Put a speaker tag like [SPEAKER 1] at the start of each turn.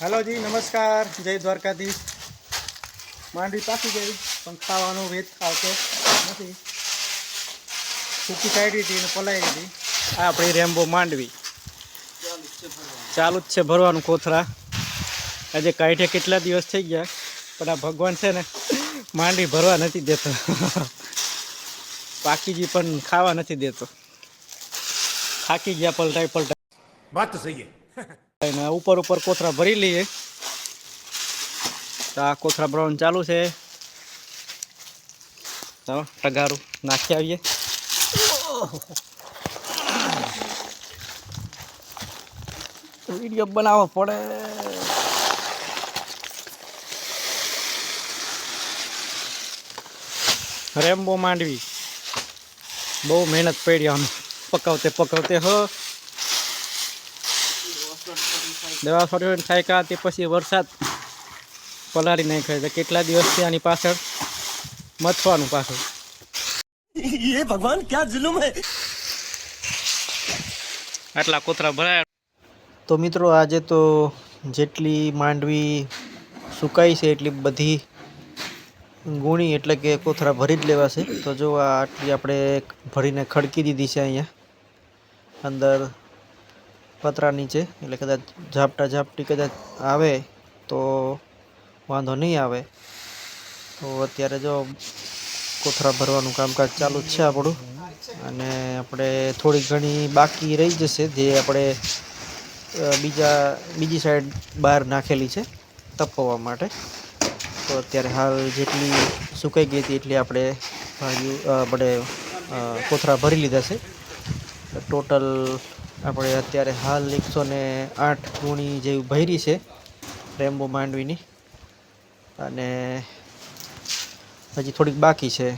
[SPEAKER 1] હેલોજી નમસ્કાર. જય દ્વારકાધીશ. માંડવી પાકી ગઈ, પણ ખાવાનો વેચ આવતો નથી. સૂકી કાઢી હતી અને પલાઈ હતી આ આપણી રેમ્બો માંડવી. ચાલુ જ છે ભરવાનું કોથરા. આજે કાઢ્યા કેટલા દિવસ થઈ ગયા, પણ આ ભગવાન છે ને, માંડવી ભરવા નથી દેતો. પાકીજી પણ ખાવા નથી દેતો. થાકી ગયા પલટાય
[SPEAKER 2] પલટાય વાત તો સહી
[SPEAKER 1] અને ઉપર ઉપર કોથરા ભરી લઈએ. તો આ કોથરા ભરવાનું ચાલુ છે. ચાલો, ટગારું નાખી આવીએ. વીડિયો બનાવવો પડે. રેમ્બો માંડવી. બહુ મહેનત પડી આમ. પકવતે પકવતે, હ. દવા થાય કા તે પછી વરસાદ પલાળી નાખ્યો તો કેટલા દિવસથી આની પાછળ? મથવાનું પાછળ.
[SPEAKER 2] એ ભગવાન ક્યાં જુલુમ હે?
[SPEAKER 1] આટલા કોતરા ભરાયા. તો મિત્રો આજે તો જેટલી માંડવી સુકાઈ છે એટલી બધી ગુણી એટલે કે કોથરા ભરી જ લેવાશે તો જો આટલી આપણે ભરીને ખડકી દીધી છે અહીંયા. અંદર પતરા નીચે, એટલે કદાચ ઝાપટા ઝાપટી કદાચ આવે તો વાંધો નહીં આવે. તો અત્યારે જો કોથરા ભરવાનું કામકાજ ચાલુ જ છે આપણું. અને આપણે થોડી ઘણી બાકી રહી જશે, જે આપણે બીજા, બીજી સાઈડ બહાર નાખેલી છે તપવા માટે. તો અત્યારે હાલ જેટલી સુકાઈ ગઈ હતી એટલી આપણે ભાગ્યું આપણે કોથરા ભરી લીધા છે. ટોટલ આપણે અત્યારે હાલ એકસો ને આઠ ગુણી જેવી ભૈરી છે રેમ્બો માંડવીની. અને હજી થોડીક બાકી છે.